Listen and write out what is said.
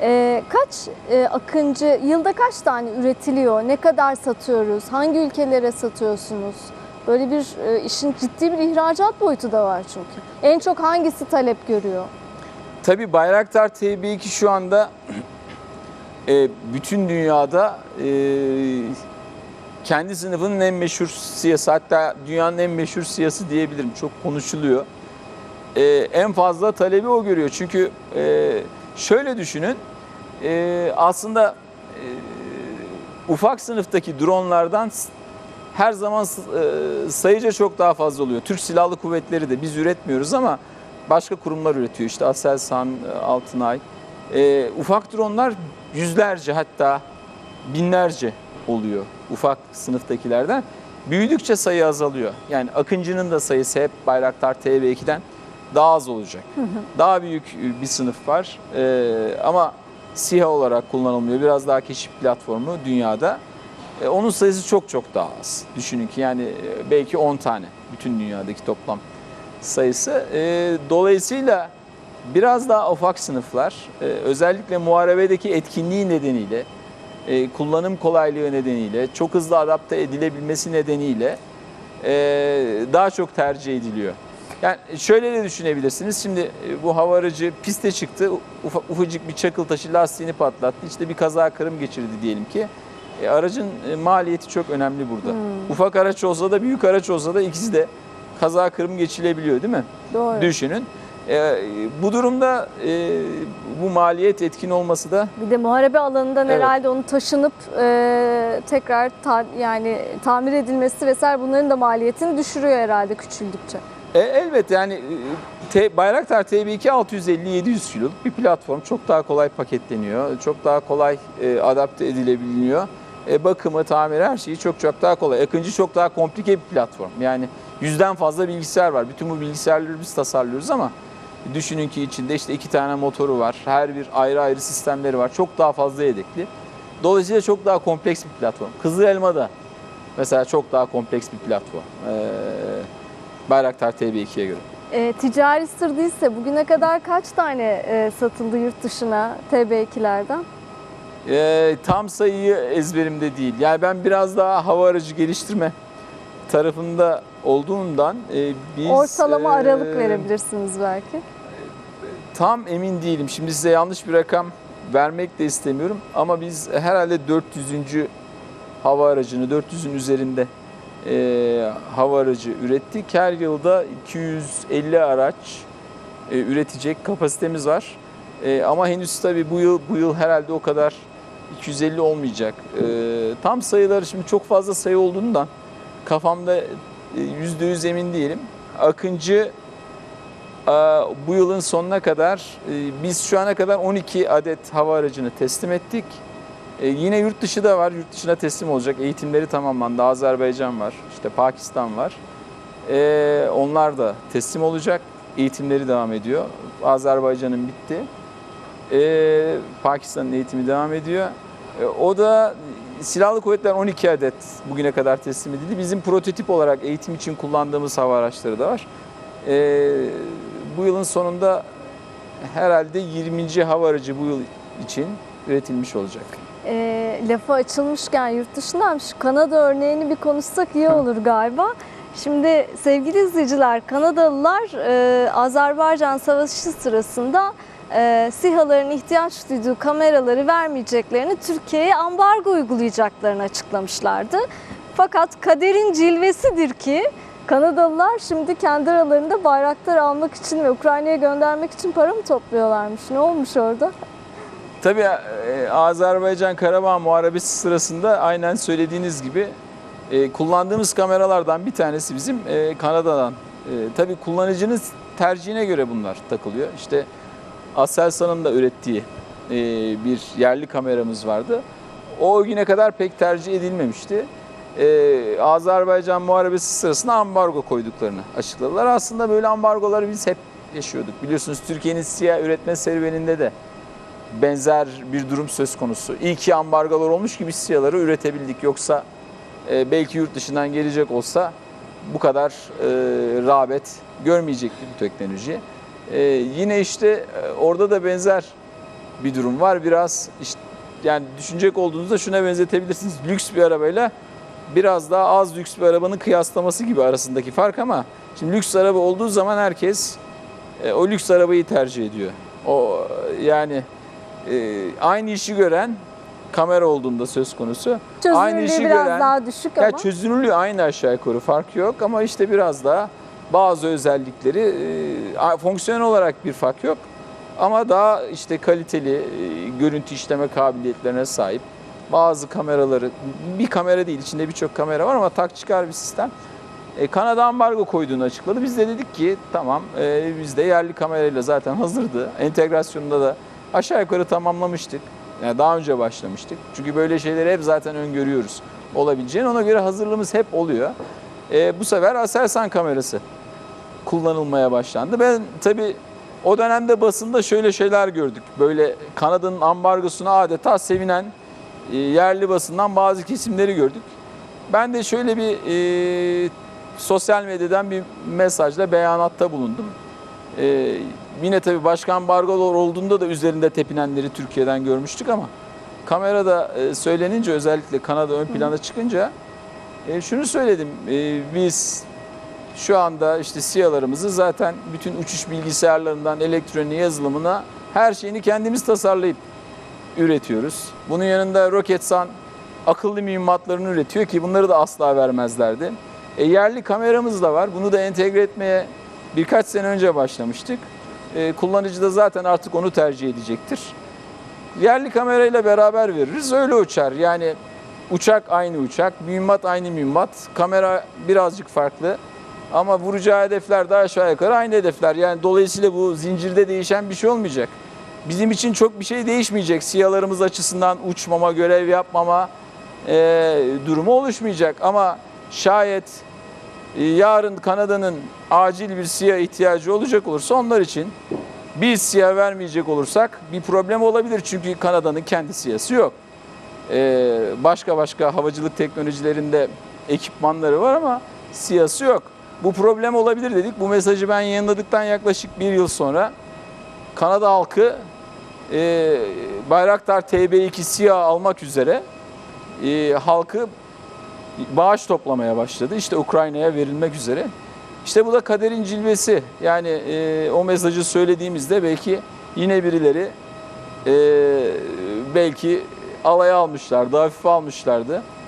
Ee, kaç e, akıncı, yılda kaç tane üretiliyor? Ne kadar satıyoruz? Hangi ülkelere satıyorsunuz? Böyle bir e, işin ciddi bir ihracat boyutu da var çünkü. En çok hangisi talep görüyor? Tabii Bayraktar TB2 şu anda e, bütün dünyada kendi sınıfının en meşhur siyası hatta dünyanın en meşhur siyası diyebilirim. Çok konuşuluyor. En fazla talebi o görüyor. Çünkü e, şöyle düşünün e, aslında e, ufak sınıftaki dronlardan her zaman e, sayıca çok daha fazla oluyor. Türk Silahlı Kuvvetleri de biz üretmiyoruz ama başka kurumlar üretiyor. İşte Aselsan, e, Altınay. E, ufak dronlar yüzlerce hatta binlerce oluyor ufak sınıftakilerden. Büyüdükçe sayı azalıyor. Yani Akıncı'nın da sayısı hep Bayraktar TB2'den daha az olacak. Daha büyük bir sınıf var E, ama SİHA olarak kullanılmıyor. Biraz daha keşif platformu dünyada. E, onun sayısı çok çok daha az. Düşünün ki yani e, belki 10 tane bütün dünyadaki toplam sayısı. E, dolayısıyla biraz daha ufak sınıflar e, özellikle muharebedeki etkinliği nedeniyle e, kullanım kolaylığı nedeniyle çok hızlı adapte edilebilmesi nedeniyle e, daha çok tercih ediliyor. Yani şöyle de düşünebilirsiniz. Şimdi e, bu hava aracı piste çıktı. Ufa, ufacık bir çakıl taşı lastiğini patlattı. İşte bir kaza kırım geçirdi diyelim ki. E, aracın e, maliyeti çok önemli burada. Ufak araç olsa da büyük araç olsa da ikisi de kaza kırım geçilebiliyor değil mi? Doğru. Düşünün. E, bu durumda e, bu maliyet etkin olması da Bir de muharebe alanından Evet. herhalde onu taşınıp e, tekrar ta- yani tamir edilmesi vesaire bunların da maliyetini düşürüyor herhalde küçüldükçe. E, elbette yani e, T, Bayraktar TB2 650-700 kiloluk bir platform. Çok daha kolay paketleniyor. Çok daha kolay e, adapte edilebiliyor. E, bakımı, tamiri her şeyi çok çok daha kolay. Akıncı çok daha komplike bir platform. Yani yüzden fazla bilgisayar var. Bütün bu bilgisayarları biz tasarlıyoruz ama düşünün ki içinde işte iki tane motoru var. Her bir ayrı ayrı sistemleri var. Çok daha fazla yedekli. Dolayısıyla çok daha kompleks bir platform. Kızıl Elma da mesela çok daha kompleks bir platform. Ee, Bayraktar TB2'ye göre. E, ticari sır değilse bugüne kadar kaç tane e, satıldı yurt dışına TB2'lerden? Ee, tam sayıyı ezberimde değil. Yani ben biraz daha hava aracı geliştirme tarafında olduğundan e, biz... Ortalama e, aralık verebilirsiniz belki. Tam emin değilim. Şimdi size yanlış bir rakam vermek de istemiyorum. Ama biz herhalde 400. hava aracını, 400'ün üzerinde e, hava aracı ürettik. Her yılda 250 araç e, üretecek kapasitemiz var. E, ama henüz tabii bu yıl bu yıl herhalde o kadar 250 olmayacak. E, tam sayıları şimdi çok fazla sayı olduğundan kafamda e, %100 emin değilim. Akıncı e, bu yılın sonuna kadar e, biz şu ana kadar 12 adet hava aracını teslim ettik. E, yine yurt dışı da var. Yurt dışına teslim olacak. Eğitimleri tamamlandı. Azerbaycan var. işte Pakistan var. E, onlar da teslim olacak. Eğitimleri devam ediyor. Azerbaycan'ın bitti. E, Pakistan'ın eğitimi devam ediyor. E, o da Silahlı Kuvvetler 12 adet bugüne kadar teslim edildi. Bizim prototip olarak eğitim için kullandığımız hava araçları da var. E, bu yılın sonunda herhalde 20. hava aracı bu yıl için üretilmiş olacak. E, lafı açılmışken yurt dışından şu Kanada örneğini bir konuşsak iyi olur galiba. Şimdi sevgili izleyiciler Kanadalılar e, Azerbaycan Savaşı sırasında e, SİHA'ların ihtiyaç duyduğu kameraları vermeyeceklerini Türkiye'ye ambargo uygulayacaklarını açıklamışlardı. Fakat kaderin cilvesidir ki Kanadalılar şimdi kendi aralarında bayraklar almak için ve Ukrayna'ya göndermek için para mı topluyorlarmış? Ne olmuş orada? Tabii e, Azerbaycan Karabağ Muharebesi sırasında aynen söylediğiniz gibi e, kullandığımız kameralardan bir tanesi bizim e, Kanada'dan. Tabii kullanıcının tercihine göre bunlar takılıyor. İşte Aselsan'ın da ürettiği bir yerli kameramız vardı. O güne kadar pek tercih edilmemişti. Azerbaycan Muharebesi sırasında ambargo koyduklarını açıkladılar. Aslında böyle ambargoları biz hep yaşıyorduk. Biliyorsunuz Türkiye'nin siyah üretme serüveninde de benzer bir durum söz konusu. İyi ki ambargolar olmuş ki biz siyaları üretebildik. Yoksa e, belki yurt dışından gelecek olsa bu kadar e, rağbet görmeyecekti bu teknoloji. E, yine işte e, orada da benzer bir durum var. Biraz işte yani düşünecek olduğunuzda şuna benzetebilirsiniz. Lüks bir arabayla biraz daha az lüks bir arabanın kıyaslaması gibi arasındaki fark ama şimdi lüks araba olduğu zaman herkes e, o lüks arabayı tercih ediyor. O yani aynı işi gören kamera olduğunda söz konusu. aynı Çözünürlüğü işi biraz gören daha düşük ya ama. çözünürlüğü aynı aşağı yukarı fark yok ama işte biraz daha bazı özellikleri e, fonksiyon olarak bir fark yok. Ama daha işte kaliteli e, görüntü işleme kabiliyetlerine sahip. Bazı kameraları, bir kamera değil içinde birçok kamera var ama tak çıkar bir sistem. E, Kanada ambargo koyduğunu açıkladı. Biz de dedik ki tamam e, biz de yerli kamerayla zaten hazırdı. Entegrasyonunda da aşağı yukarı tamamlamıştık. Yani daha önce başlamıştık. Çünkü böyle şeyleri hep zaten öngörüyoruz olabileceğini. Ona göre hazırlığımız hep oluyor. E, bu sefer Aselsan kamerası kullanılmaya başlandı. Ben tabii o dönemde basında şöyle şeyler gördük. Böyle Kanada'nın ambargosuna adeta sevinen e, yerli basından bazı kesimleri gördük. Ben de şöyle bir e, sosyal medyadan bir mesajla beyanatta bulundum. E, yine tabii başka ambargolar olduğunda da üzerinde tepinenleri Türkiye'den görmüştük ama kamerada e, söylenince özellikle Kanada ön plana çıkınca e, şunu söyledim. E, biz şu anda işte SİHA'larımızı zaten bütün uçuş bilgisayarlarından elektroniğe yazılımına her şeyini kendimiz tasarlayıp üretiyoruz. Bunun yanında Roketsan akıllı mühimmatlarını üretiyor ki bunları da asla vermezlerdi. E, yerli kameramız da var. Bunu da entegre etmeye birkaç sene önce başlamıştık. E, kullanıcı da zaten artık onu tercih edecektir. Yerli kamerayla beraber veririz. Öyle uçar. Yani uçak aynı uçak, mühimmat aynı mühimmat, kamera birazcık farklı. Ama vuracağı hedefler daha aşağı yukarı aynı hedefler. Yani dolayısıyla bu zincirde değişen bir şey olmayacak. Bizim için çok bir şey değişmeyecek. Siyalarımız açısından uçmama, görev yapmama e, durumu oluşmayacak. Ama şayet yarın Kanada'nın acil bir siyah ihtiyacı olacak olursa onlar için biz siyah vermeyecek olursak bir problem olabilir. Çünkü Kanada'nın kendi siyası yok. Ee, başka başka havacılık teknolojilerinde ekipmanları var ama siyası yok. Bu problem olabilir dedik. Bu mesajı ben yayınladıktan yaklaşık bir yıl sonra Kanada halkı e, Bayraktar TB2 siyah almak üzere e, halkı bağış toplamaya başladı. İşte Ukrayna'ya verilmek üzere. İşte bu da kaderin cilvesi. Yani e, o mesajı söylediğimizde belki yine birileri e, belki alaya almışlardı, hafife almışlardı.